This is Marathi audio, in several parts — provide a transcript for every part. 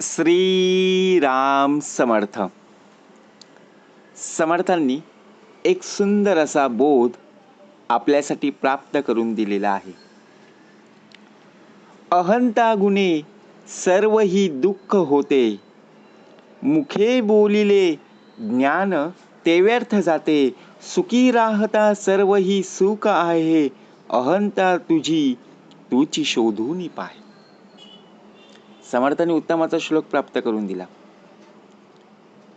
श्रीराम समर्थ. समर्थांनी एक सुंदर असा बोध आपल्यासाठी प्राप्त करून दिलेला आहे. अहंता गुणे सर्व ही दुःख होते. मुखे बोलिले ज्ञान ते व्यर्थ जाते. सुखी राहता सर्व ही सुख आहे. अहंता तुझी तुची शोधून पाहे समर्थाने उत्तमाचा श्लोक प्राप्त करून दिला.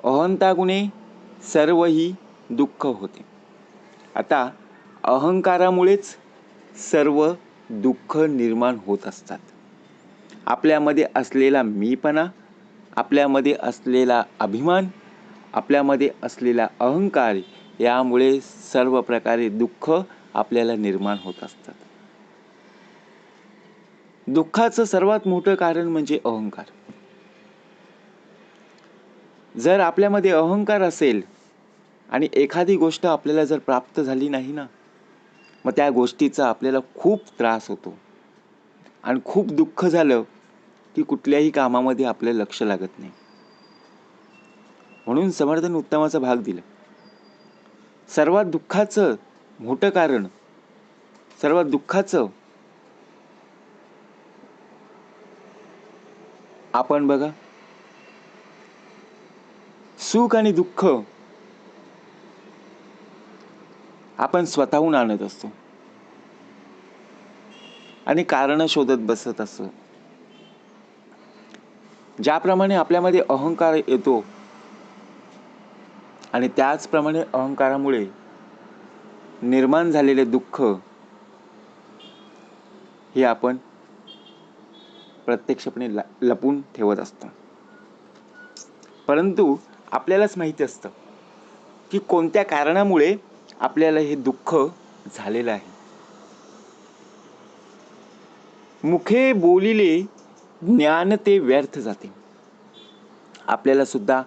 अहंता गुणे सर्व ही दुःख होते. आता अहंकारामुळेच सर्व दुःख निर्माण होत असतात. आपल्यामध्ये असलेला मीपणा आपल्यामध्ये असलेला अभिमान आपल्यामध्ये असलेला अहंकार यामुळे सर्व प्रकारे दुःख आपल्याला निर्माण होत असतात. दुःखाचं सर्वात मोठं कारण म्हणजे अहंकार. जर आपल्यामध्ये अहंकार असेल आणि एखादी गोष्ट आपल्याला जर प्राप्त झाली नाही ना मग त्या गोष्टीचा आपल्याला खूप त्रास होतो. आणि खूप दुःख झालं की कुठल्याही कामामध्ये आपलं लक्ष लागत नाही. म्हणून समर्थन उत्तमाचा भाग दिला. सर्वात दुःखाचं मोठं कारण सर्वात दुःखाचं आपण बघा. सुख आणि दुःख आपण स्वतःहून आणत असतो. आणि कारण शोधत बसत असतो. ज्याप्रमाणे आपल्यामध्ये अहंकार येतो आणि त्याचप्रमाणे अहंकारामुळे निर्माण झालेले दुःख हे आपण प्रत्यक्षपणे लपून ठेवत असतो. परंतु आपल्यालाच माहिती असतं की कोणत्या कारणामुळे आपल्याला हे दुःख झालेलं आहे. मुखे बोलिले ज्ञान ते व्यर्थ जाते. आपल्याला सुद्धा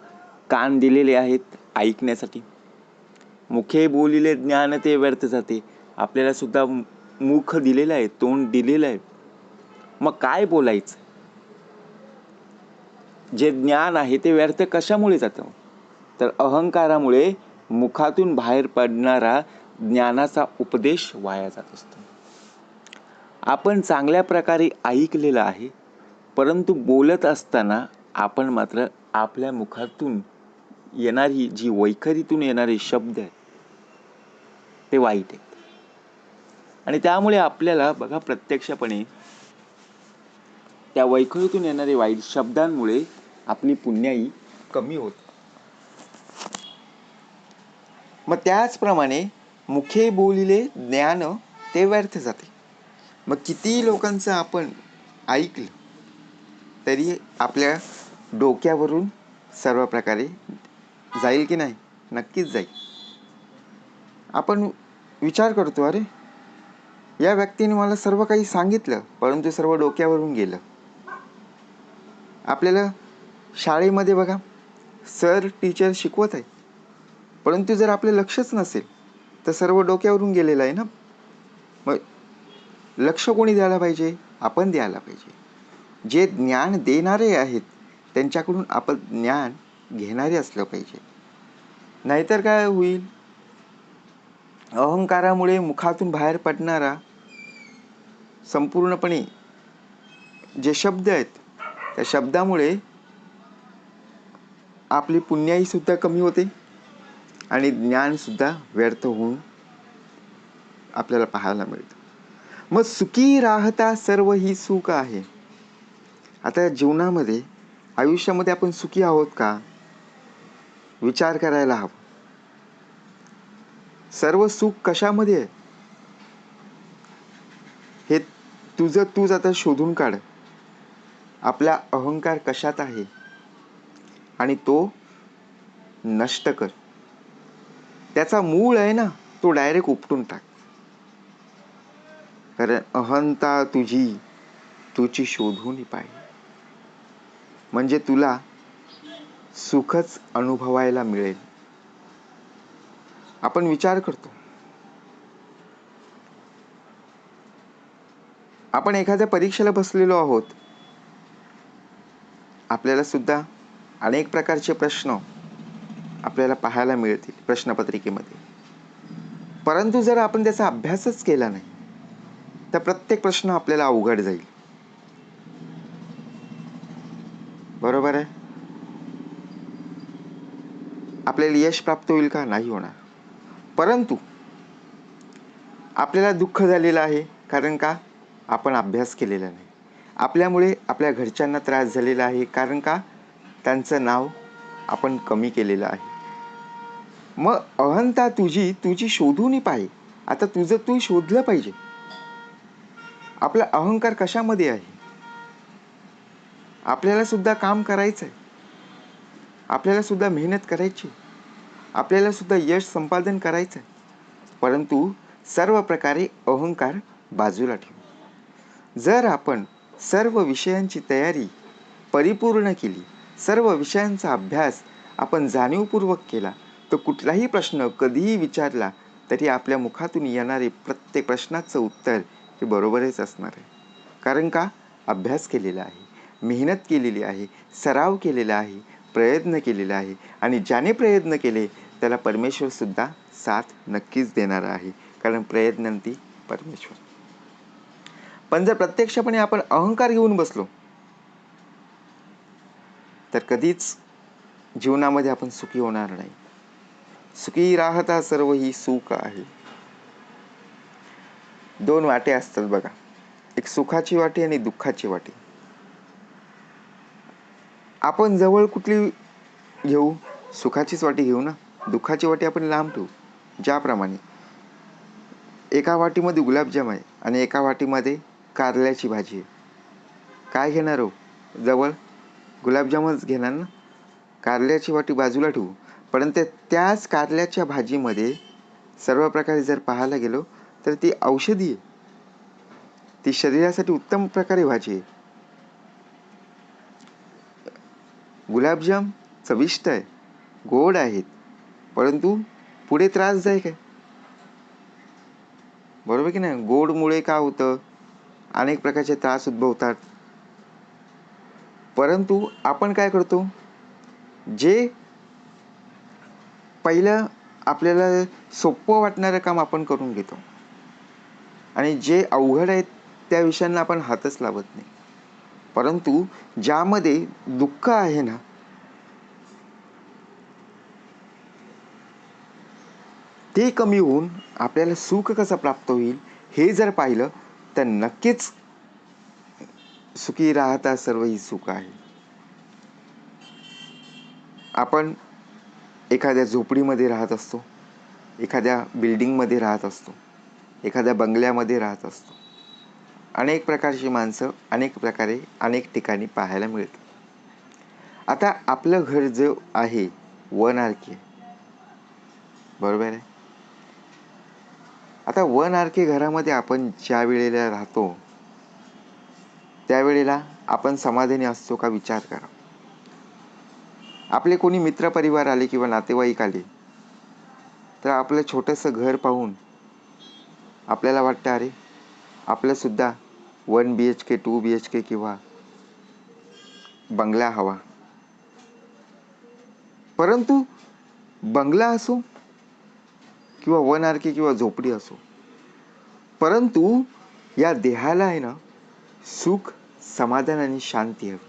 कान दिलेले आहेत ऐकण्यासाठी. मुखे बोलिले ज्ञान ते व्यर्थ जाते. आपल्याला सुद्धा मुख दिलेलं आहे तोंड दिलेलं आहे. मग काय बोलायचं? जे ज्ञान आहे ते व्यर्थ कशामुळे जातं? तर अहंकारामुळे मुखातून बाहेर पडणारा ज्ञानाचा उपदेश वाया जात असतो. आपण चांगल्या प्रकारे ऐकलेलं आहे परंतु बोलत असताना आपण मात्र आपल्या मुखातून येणारी जी वैखरीतून येणारे शब्द आहेत ते वाईट आहेत. आणि त्यामुळे आपल्याला बघा प्रत्यक्षपणे त्या वैखळीतून येणारे वाईट शब्दांमुळे आपली पुण्याई कमी होत. मग त्याचप्रमाणे मुखे बोलिले ज्ञान ते व्यर्थ जाते. मग कितीही लोकांचं आपण ऐकलं तरी आपल्या डोक्यावरून सर्व प्रकारे जाईल की नाही? नक्कीच जाईल. आपण विचार करतो अरे या व्यक्तीने मला सर्व काही सांगितलं परंतु सर्व डोक्यावरून गेलं. आपल्याला शाळेमध्ये बघा सर टीचर शिकवत आहे. परंतु जर आपलं लक्षच नसेल तर सर्व डोक्यावरून गेलेलं आहे ना? मग लक्ष कोणी द्यायला पाहिजे? आपण द्यायला पाहिजे. जे ज्ञान देणारे आहेत त्यांच्याकडून आपण ज्ञान घेणारे असलं पाहिजे. नाहीतर काय होईल? अहंकारामुळे मुखातून बाहेर पडणारा संपूर्णपणे जे शब्द आहेत त्या शब्दामुळे आपली पुण्याही सुद्धा कमी होते आणि ज्ञानसुद्धा व्यर्थ होऊन आपल्याला पाहायला मिळतं. मग सुखी राहता सर्व ही सुख आहे. आता जीवनामध्ये आयुष्यामध्ये आपण सुखी आहोत का? विचार करायला हवा. सर्व सुख कशामध्ये आहे? हे तुझं तूच आता शोधून काढ. आपला अहंकार कशात आहे? आणि तो नष्ट कर. त्याचा मूळ आहे ना तो डायरेक्ट उपटून टाक. कारण अहंता तुझी तुझी शोधून पाहिजे म्हणजे तुला सुखच अनुभवायला मिळेल. आपण विचार करतो. आपण एखाद्या परीक्षेला बसलेलो आहोत. आपल्यालासुद्धा अनेक प्रकारचे प्रश्न आपल्याला पाहायला मिळतील प्रश्नपत्रिकेमध्ये. परंतु जर आपण त्याचा अभ्यासच केला नाही तर प्रत्येक प्रश्न आपल्याला अवघड जाईल. बरोबर आहे? आपल्याला यश प्राप्त होईल का? नाही होणार. परंतु आपल्याला दुःख झालेलं आहे कारण का? आपण अभ्यास केलेला नाही. आपल्यामुळे आपल्या घरच्यांना त्रास झालेला आहे कारण का? त्यांचं नाव आपण कमी केलेलं आहे. मग अहंता तुझी तुझी शोधून पाहिजे आता तुझं तू शोधलं पाहिजे. आपला अहंकार कशामध्ये आहे? आपल्याला सुद्धा काम करायचं आहे आपल्याला सुद्धा मेहनत करायची. आपल्याला सुद्धा यश संपादन करायचं आहे परंतु सर्व प्रकारे अहंकार बाजूला ठेवू. जर आपण सर्व विषयांची तयारी परिपूर्ण केली. सर्व विषयांचा अभ्यास आपण जाणीवपूर्वक केला. तर कुठलाही प्रश्न कधीही विचारला तरी आपल्या मुखातून येणारे प्रत्येक प्रश्नाचं उत्तर हे बरोबरच असणार आहे. कारण का? अभ्यास केलेला आहे मेहनत केलेली आहे सराव केलेला आहे प्रयत्न केलेला आहे आणि ज्याने प्रयत्न केले त्याला परमेश्वरसुद्धा साथ नक्कीच देणार आहे. कारण प्रयत्नांती परमेश्वर. पण जर प्रत्यक्षपणे आपण अहंकार घेऊन बसलो तर कधीच जीवनामध्ये आपण सुखी होणार नाही. सुखी राहता सर्व ही सुख आहे. दोन वाटे असतात बघा. एक सुखाची वाटी आणि दुःखाची वाटी. आपण जवळ कुठली घेऊ? सुखाचीच वाटी घेऊ ना? दुःखाची वाटी आपण लांब ठेवू ज्याप्रमाणे. एका वाटीमध्ये गुलाबजाम आहे आणि एका वाटीमध्ये कारल्याची भाजी. आहे काय घेणार हो? जवळ? गुलाबजामच घेणार ना? कारल्याची वाटी बाजूला ठेवू. परंतु त्याच कारल्याच्या भाजीमध्ये सर्व प्रकारे जर पाहायला गेलो तर ती औषधी आहे. ती शरीरासाठी उत्तम प्रकारे भाजी आहे. गुलाबजाम चविष्ट आहे. गोड आहेत. परंतु पुढे त्रासदायक आहे बरोबर की नाही? गोडमुळे का होतं? अनेक प्रकारचे त्रास उद्भवतात. परंतु आपण काय करतो? जे पहिलं आपल्याला सोपं वाटणारं काम आपण करून घेतो. आणि जे अवघड आहेत त्या विषयांना आपण हातच लावत नाही. परंतु ज्यामध्ये दुःख आहे ना ते कमी होऊन आपल्याला सुख कसं प्राप्त होईल हे जर पाहिलं तर नक्कीच सुखी राहता सर्व ही सुख आहे. आपण एखाद्या झोपडीमध्ये राहत असतो एखाद्या बिल्डिंगमध्ये राहत असतो एखाद्या बंगल्यामध्ये राहत असतो. अनेक प्रकारची माणसं अनेक प्रकारे अनेक ठिकाणी पाहायला मिळतात. आता आपलं घर जे आहे वन आर के. बरोबर आहे? आता वन आर के घरामध्ये आपण ज्या वेळेला राहतो त्यावेळेला आपण समाधानी असतो का विचार करा. आपले कोणी मित्रपरिवार आले किंवा नातेवाईक आले तर आपलं छोटंसं घर पाहून आपल्याला वाटतं अरे आपलंसुद्धा one B H K two B H K किंवा बंगला हवा. परंतु बंगला असो किंवा वन आर के किंवा झोपडी असो परंतु या देहाला आहे ना सुख समाधान आणि शांती हवी.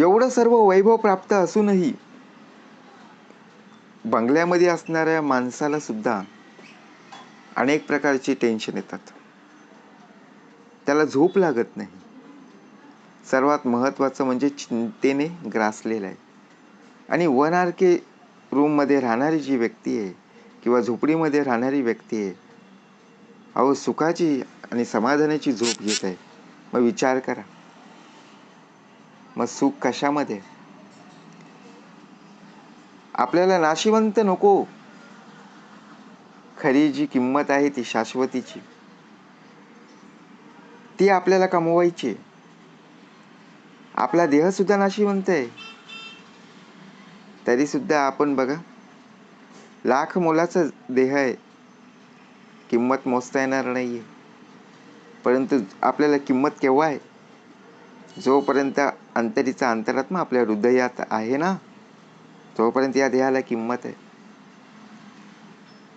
एवढं सर्व वैभव प्राप्त असूनही बंगल्यामध्ये असणाऱ्या माणसाला सुद्धा अनेक प्रकारची टेन्शन येतात. त्याला झोप लागत नाही. सर्वात महत्त्वाचं म्हणजे चिंतेने ग्रासलेलं आहे. आणि वन आर के रूममध्ये राहणारी जी व्यक्ती आहे किंवा झोपडीमध्ये राहणारी व्यक्ती आहे. अहो सुखाची आणि समाधानाची झोप घेत आहे. मग विचार करा. मग सुख कशामध्ये? आपल्याला नाशिवंत नको. खरी जी किंमत आहे ती शाश्वतीची. ती आपल्याला कमवायची आपला देह सुद्धा नाशिवंत आहे. तरी सुद्धा आपण बघा. लाख मोलाचा देह आहे. किंमत मोजता येणार नाही आहे परंतु आपल्याला किंमत केव्हा आहे? जोपर्यंत अंतरीचा अंतरात्मा आपल्या हृदयात आहे ना तोपर्यंत या देहाला किंमत आहे.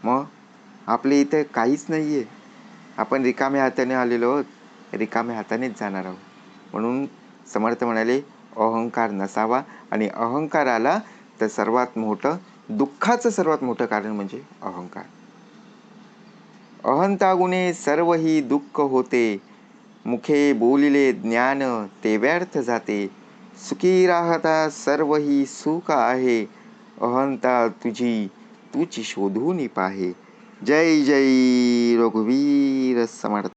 मग आपल्या इथे काहीच नाही आहे आपण रिकाम्या हाताने आलेलो आहोत. रिकाम्या हातानेच जाणार आहोत. म्हणून समर्थ म्हणाले अहंकार नसावा आणि अहंकार आला तर सर्वात मोठं दुःखाचं सर्वात मोठं कारण म्हणजे अहंकार. अहंता गुणे सर्व ही दुःख होते. मुखे बोलिले ज्ञान ते व्यर्थ जाते. सुखी राहता सर्व ही सुख आहे. अहंता तुझी तुझी शोधून पाहे. जय जय रघुवीर समर्थ